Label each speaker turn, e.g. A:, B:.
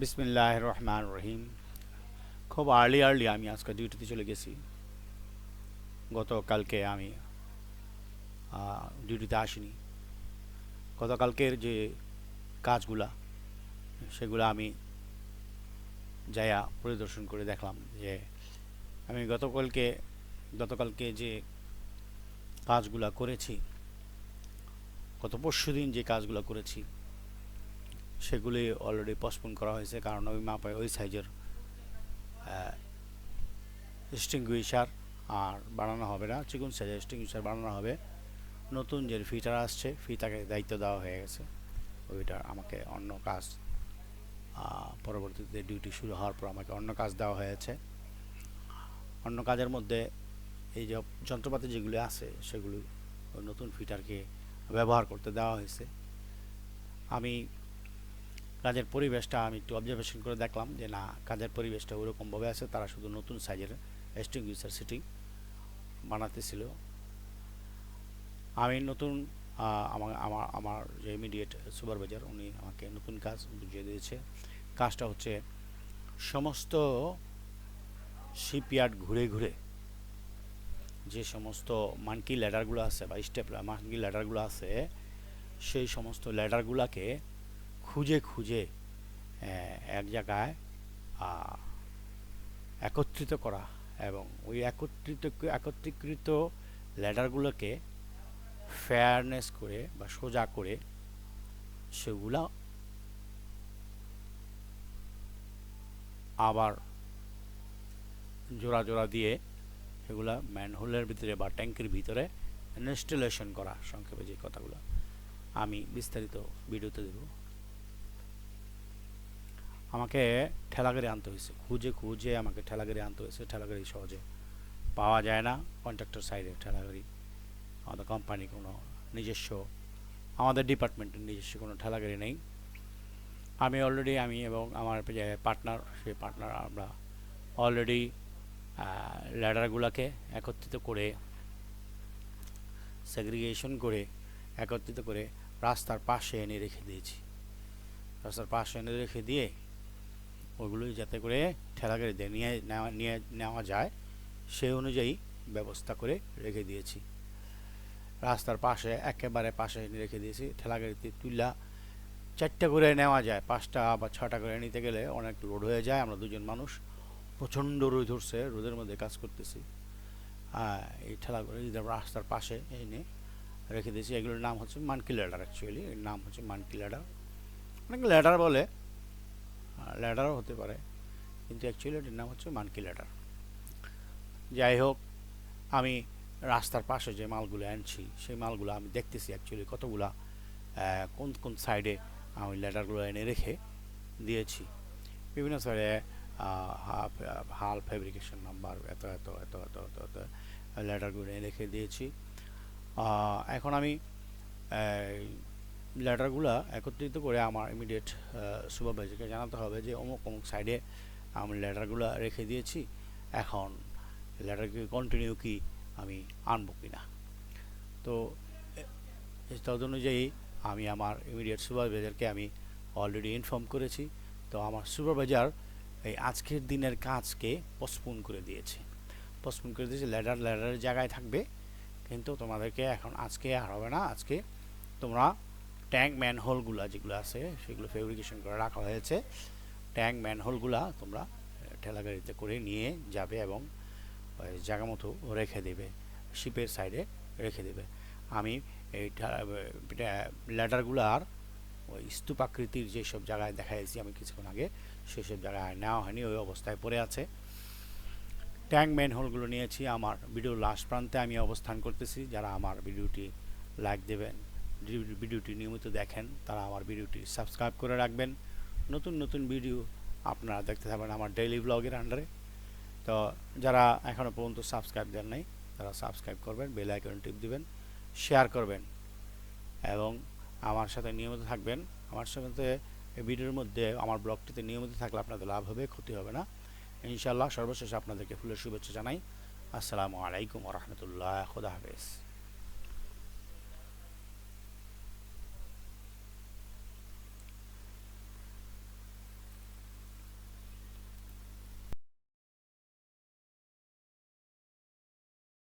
A: বিসমিল্লাহ রহমান রহিম খুব early early আমি আজকে ডিউটিতে চলে গেছি। গতকালকে আমি ডিউটিতে আসিনি। গতকালকের যে কাজগুলা, সেগুলো আমি যাইয়া পরিদর্শন করে দেখলাম যে, আমি গতকালকে গতকালকে যে কাজগুলা করেছি, গত পরশু দিন যে কাজগুলো করেছি সেগুলি অলরেডি পোস্টপোন করা হয়েছে, কারণ ওই মাপে ওই সাইজের স্টিংগুইশার আর বানানো হবে না, চিকন সাইজের স্টিংগুইশার বানানো হবে। নতুন যে ফিটার আসছে, ফিটাকে দায়িত্ব দেওয়া হয়ে গেছে। ওইটা আমাকে অন্য কাজ পরবর্তীতে ডিউটি শুরু হওয়ার পর আমাকে অন্য কাজ দেওয়া হয়েছে। অন্য কাজের মধ্যে এই যে যন্ত্রপাতি যেগুলি আছে, সেগুলি নতুন ফিটারকে ব্যবহার করতে দেওয়া হয়েছে। আমি কাজের পরিবেশটা আমি একটু অবজারভেশন করে দেখলাম যে, না, কাজের পরিবেশটা ওরকমভাবে আছে। তারা শুধু নতুন সাইজের এক্সটিংগুইশার সিটিং বানাতেছিল। আমি নতুন আমার আমার আমার যে ইমিডিয়েট সুপারভাইজার উনি আমাকে নতুন কাজ বুঝিয়ে দিয়েছে। কাজটা হচ্ছে সমস্ত শিপইয়ার্ড ঘুরে ঘুরে যে সমস্ত মানকি ল্যাডারগুলো আছে বা স্টেপ মানকি ল্যাডারগুলো আছে, সেই সমস্ত ল্যাডারগুলোকে খুঁজে খুঁজে এক জায়গায় একত্রিত করা এবং ওই একত্রিত, একত্রীকৃত ল্যাডারগুলোকে ফেয়ারনেস করে বা সোজা করে সেগুলা আবার জোড়া জোড়া দিয়ে সেগুলা ম্যানহোলের ভিতরে বা ট্যাঙ্কের ভিতরে ইনস্টলেশন করা সংক্ষেপে যে কথাগুলো আমি বিস্তারিত ভিডিওতে দেব। আমাকে ঠেলাগাড়ি আনতে হয়েছে। খুঁজে খুঁজে আমাকে ঠেলাগাড়ি আনতে হয়েছে। ঠেলাগাড়ি সহজে পাওয়া যায় না। কন্ট্রাক্টর সাইডে ঠেলাগাড়ি আমাদের কোম্পানি কোনো নিজস্ব, আমাদের ডিপার্টমেন্টের নিজস্ব কোনো ঠেলাগাড়ি নেই। আমি অলরেডি আমি এবং আমার যে পার্টনার সেই পার্টনার আমরা অলরেডি ল্যাডারগুলোকে একত্রিত করে সেগ্রিগেশন করে, একত্রিত করে রাস্তার পাশে এনে রেখে দিয়েছি। রাস্তার পাশে এনে রেখে দিয়ে ওগুলো যাতে করে ঠেলা ঠেলাগাড়িতে নিয়ে নেওয়া নিয়ে নেওয়া যায় সেই অনুযায়ী ব্যবস্থা করে রেখে দিয়েছি। রাস্তার পাশে, একেবারে পাশে রেখে দিয়েছি, ঠেলাগাড়িতে তুলা চারটা করে নেওয়া যায়, পাঁচটা বা ছটা করে নিতে গেলে অনেক লোড হয়ে যায়, আমরা দুজন মানুষ। প্রচণ্ড রোদ ধরছে রোদের মধ্যে কাজ করতেছি। এই ঠেলাগুলো রাস্তার পাশে এনে রেখে দিয়েছি, এগুলোর নাম হচ্ছে মানকি ল্যাডার অ্যাকচুয়ালি এর নাম হচ্ছে মানকি ল্যাডার অনেক ল্যাডার বলে ল্যাডারও হতে পারে, কিন্তু অ্যাকচুয়ালি এটির নাম হচ্ছে মানকি ল্যাডার যাই হোক আমি রাস্তার পাশে যে মালগুলো আনছি, সেই মালগুলো আমি দেখতেছি অ্যাকচুয়ালি কতগুলা কোন কোন সাইডে আমি ল্যাডারগুলো এনে রেখে দিয়েছি। বিভিন্ন সাইডে হাল ফেব্রিকেশন নাম্বার এত এত এত এত এত এত ল্যাডারগুলো এনে রেখে দিয়েছি। এখন আমি ল্যাডারগুলো একত্রিত করে আমার ইমিডিয়েট সুপারভাইজারকে জানাতে হবে যে অমুক অমুক সাইডে আমি ল্যাডারগুলো রেখে দিয়েছি, এখন ল্যাডারকে কন্টিনিউ কি আমি আনব কি না তো, এ- তদ অনুযায়ী আমি আমার ইমিডিয়েট সুপারভাইজারকে আমি অলরেডি ইনফর্ম করেছি। তো আমার সুপারভাইজার এই আজকের দিনের কাজকে পোস্টপোন করে দিয়েছে। পোস্টপোন করে দিয়েছে ল্যাডার ল্যাডারের জায়গায় থাকবে, কিন্তু তোমাদেরকে এখন আজকে আর হবে না, আজকে তোমরা ট্যাঙ্ক ম্যানহোলগুলো যেগুলো আছে, সেগুলো ফেব্রিকেশন করে রাখা হয়েছে। ট্যাঙ্ক ম্যানহোলগুলা তোমরা ঠেলা গাড়িতে করে নিয়ে যাবে এবং জায়গা মতো রেখে দেবে শিপের সাইডে রেখে দেবে। আমি এই ল্যাডারগুলো আর ওই স্তূপাকৃতির যেসব জায়গায় দেখা যাচ্ছি আমি কিছুক্ষণ আগে সেসব জায়গায় নেওয়া হয়নি, ওই অবস্থায় পড়ে আছে। ট্যাঙ্ক মেন হোলগুলো নিয়েছি আমার ভিডিও লাস্ট প্রান্তে আমি অবস্থান করতেছি। যারা আমার ভিডিওটি লাইক দেবেন ভিডিওটি নিয়মিত দেখেন, তারা আমার ভিডিওটি সাবস্ক্রাইব করে রাখবেন। নতুন নতুন ভিডিও আপনারা দেখতে থাকবেন আমার ডেইলি ব্লগের আন্ডারে তো যারা এখনও পর্যন্ত সাবস্ক্রাইব দেন নাই, তারা সাবস্ক্রাইব করবেন বেল আইকন টিপ দিবেন শেয়ার করবেন। এবং আমার সাথে নিয়মিত থাকবেন। আমার সাথে এই ভিডিওর মধ্যে, আমার ব্লগটিতে নিয়মিত থাকলে আপনাদের লাভ হবে, ক্ষতি হবে না। ইনশাল্লাহ সর্বশেষে আপনাদেরকে ফুলের শুভেচ্ছা জানাই। আসসালামু আলাইকুম রহমতুল্লাহ। খুদা হাফেজ।